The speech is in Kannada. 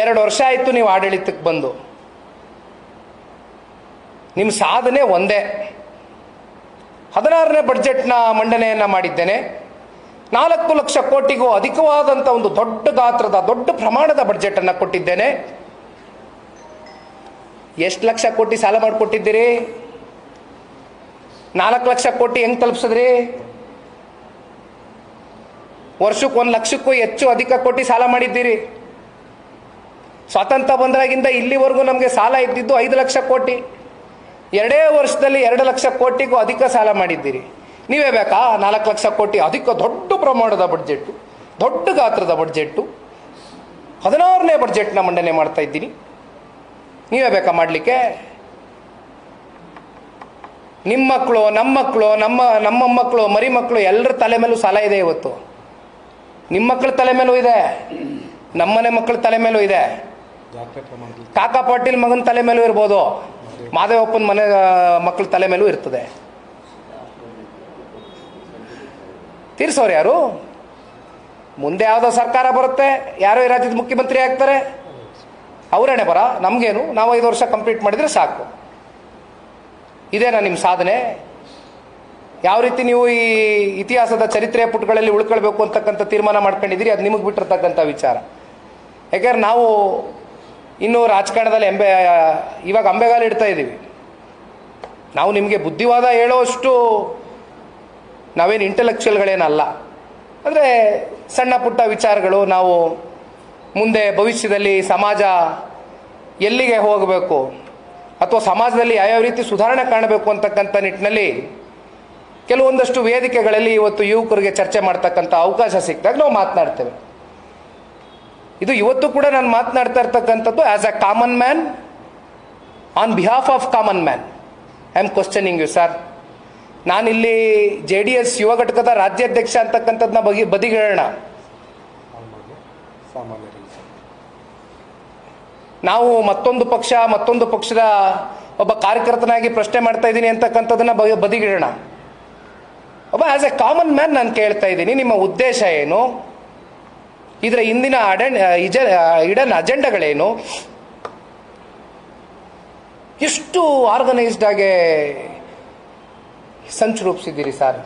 ಎರಡು ವರ್ಷ ಆಯಿತು ನೀವು ಆಡಳಿತಕ್ಕೆ ಬಂದು. ನಿಮ್ಮ ಸಾಧನೆ ಒಂದೇ. ಹದಿನಾರನೇ ಬಡ್ಜೆಟ್ನ ಮಂಡನೆಯನ್ನು ಮಾಡಿದ್ದೇನೆ. ನಾಲ್ಕು ಲಕ್ಷ ಕೋಟಿಗೂ ಅಧಿಕವಾದಂಥ ಒಂದು ದೊಡ್ಡ ಗಾತ್ರದ, ದೊಡ್ಡ ಪ್ರಮಾಣದ ಬಡ್ಜೆಟನ್ನು ಕೊಟ್ಟಿದ್ದೇನೆ. ಎಷ್ಟು ಲಕ್ಷ ಕೋಟಿ ಸಾಲ ಮಾಡಿಕೊಟ್ಟಿದ್ದೀರಿ? ನಾಲ್ಕು ಲಕ್ಷ ಕೋಟಿ ಹೆಂಗೆ ತಲುಪಿಸಿದ್ರಿ? ವರ್ಷಕ್ಕೆ ಒಂದು ಲಕ್ಷಕ್ಕೂ ಹೆಚ್ಚು ಅಧಿಕ ಕೋಟಿ ಸಾಲ ಮಾಡಿದ್ದೀರಿ. ಸ್ವಾತಂತ್ರ್ಯ ಬಂದಾಗಿಂದ ಇಲ್ಲಿವರೆಗೂ ನಮಗೆ ಸಾಲ ಇದ್ದಿದ್ದು ಐದು ಲಕ್ಷ ಕೋಟಿ. ಎರಡೇ ವರ್ಷದಲ್ಲಿ ಎರಡು ಲಕ್ಷ ಕೋಟಿಗೂ ಅಧಿಕ ಸಾಲ ಮಾಡಿದ್ದೀರಿ. ನೀವೇ ಬೇಕಾ? ನಾಲ್ಕು ಲಕ್ಷ ಕೋಟಿ ಅಧಿಕ ದೊಡ್ಡ ಪ್ರಮಾಣದ ಬಡ್ಜೆಟ್ಟು, ದೊಡ್ಡ ಗಾತ್ರದ ಬಡ್ಜೆಟ್ಟು, ಹದಿನಾರನೇ ಬಡ್ಜೆಟ್ನ ಮಂಡನೆ ಮಾಡ್ತಾ ಇದ್ದೀನಿ. ನೀವೇ ಬೇಕಾ ಮಾಡಲಿಕ್ಕೆ? ನಿಮ್ಮ ಮಕ್ಕಳು, ನಮ್ಮ ಮಕ್ಕಳು, ನಮ್ಮ ನಮ್ಮ ಮಕ್ಕಳು, ಮರಿ ಮಕ್ಕಳು ಎಲ್ಲರ ತಲೆ ಮೇಲೂ ಸಾಲ ಇದೆ ಇವತ್ತು. ನಿಮ್ಮ ಮಕ್ಕಳ ತಲೆ ಮೇಲೂ ಇದೆ. ನಮ್ಮನೆ ಮಕ್ಕಳ ತಲೆ ಮೇಲೂ ಇದೆ. ಕಾಕಾ ಪಾಟೀಲ್ ಮಗನ ತಲೆ ಮೇಲೂ ಇರ್ಬೋದು. ಮಾದೇವಪ್ಪನ ಮನೆ ಮಕ್ಕಳ ತಲೆ ಮೇಲೂ ಇರ್ತದೆ. ತೀರ್ಸೋರು ಯಾರು? ಮುಂದೆ ಯಾವುದೋ ಸರ್ಕಾರ ಬರುತ್ತೆ ಯಾರೋ ಈ ರಾಜ್ಯದ ಮುಖ್ಯಮಂತ್ರಿ ಆಗ್ತಾರೆ. ಅವರೇನೆ ಬರ? ನಮಗೇನು? ನಾವು ಐದು ವರ್ಷ ಕಂಪ್ಲೀಟ್ ಮಾಡಿದರೆ ಸಾಕು. ಇದೇನಾ ನಿಮ್ಮ ಸಾಧನೆ? ಯಾವ ರೀತಿ ನೀವು ಈ ಇತಿಹಾಸದ ಚರಿತ್ರೆಯ ಪುಟಗಳಲ್ಲಿ ಉಳ್ಕೊಳ್ಬೇಕು ಅಂತಕ್ಕಂಥ ತೀರ್ಮಾನ ಮಾಡ್ಕೊಂಡಿದ್ದೀರಿ? ಅದು ನಿಮಗೆ ಬಿಟ್ಟಿರ್ತಕ್ಕಂಥ ವಿಚಾರ. ಯಾಕೆಂದ್ರೆ ನಾವು ಇನ್ನೂ ರಾಜಕಾರಣದಲ್ಲಿ ಎಂಬೆ ಇವಾಗ ಅಂಬೆಗಾಲು ಇಡ್ತಾ ಇದ್ದೀವಿ ನಾವು ನಿಮಗೆ ಬುದ್ಧಿವಾದ ಹೇಳೋಷ್ಟು ನಾವೇನು ಇಂಟೆಲೆಕ್ಚುಯಲ್ಗಳೇನಲ್ಲ ಅಂದರೆ ಸಣ್ಣ ಪುಟ್ಟ ವಿಚಾರಗಳು, ನಾವು ಮುಂದೆ ಭವಿಷ್ಯದಲ್ಲಿ ಸಮಾಜ ಎಲ್ಲಿಗೆ ಹೋಗಬೇಕು, ಅಥವಾ ಸಮಾಜದಲ್ಲಿ ಯಾವ್ಯಾವ ರೀತಿ ಸುಧಾರಣೆ ಕಾಣಬೇಕು ಅಂತಕ್ಕಂಥ ನಿಟ್ಟಿನಲ್ಲಿ ಕೆಲವೊಂದಷ್ಟು ವೇದಿಕೆಗಳಲ್ಲಿ ಇವತ್ತು ಯುವಕರಿಗೆ ಚರ್ಚೆ ಮಾಡ್ತಕ್ಕಂಥ ಅವಕಾಶ ಸಿಕ್ಕಾಗ ನಾವು ಮಾತನಾಡ್ತೇವೆ. ಇದು ಇವತ್ತು ಕೂಡ ನಾನು ಮಾತನಾಡ್ತಾ ಇರ್ತಕ್ಕಂಥದ್ದು as a common man on behalf of common man I am questioning you sir ನಾನಿಲ್ಲಿ ಜೆ ಡಿ ಎಸ್ ಯುವ ಘಟಕದ ರಾಜ್ಯಾಧ್ಯಕ್ಷ ಅಂತಕ್ಕಂಥದ್ದನ್ನ ಬಗೆ ಸಾಮಾನ್ಯ ನಾವು ಮತ್ತೊಂದು ಪಕ್ಷ, ಮತ್ತೊಂದು ಪಕ್ಷದ ಒಬ್ಬ ಕಾರ್ಯಕರ್ತನಾಗಿ ಪ್ರಶ್ನೆ ಮಾಡ್ತಾ ಇದ್ದೀನಿ ಅಂತಕ್ಕಂಥದ್ದನ್ನ ಬದಿಗಿಡೋಣ ಒಬ್ಬ ಆ್ಯಸ್ ಎ ಕಾಮನ್ ಮ್ಯಾನ್ ನಾನು ಕೇಳ್ತಾ ಇದ್ದೀನಿ, ನಿಮ್ಮ ಉದ್ದೇಶ ಏನು? ಇದರ ಇಂದಿನ ಅಡೆಂಡ್ ಇಡನ್ ಅಜೆಂಡಗಳೇನು? ಎಷ್ಟು ಆರ್ಗನೈಸ್ಡ್ ಆಗಿ ಸಂಚು ರೂಪಿಸಿದ್ದೀರಿ ಸರ್?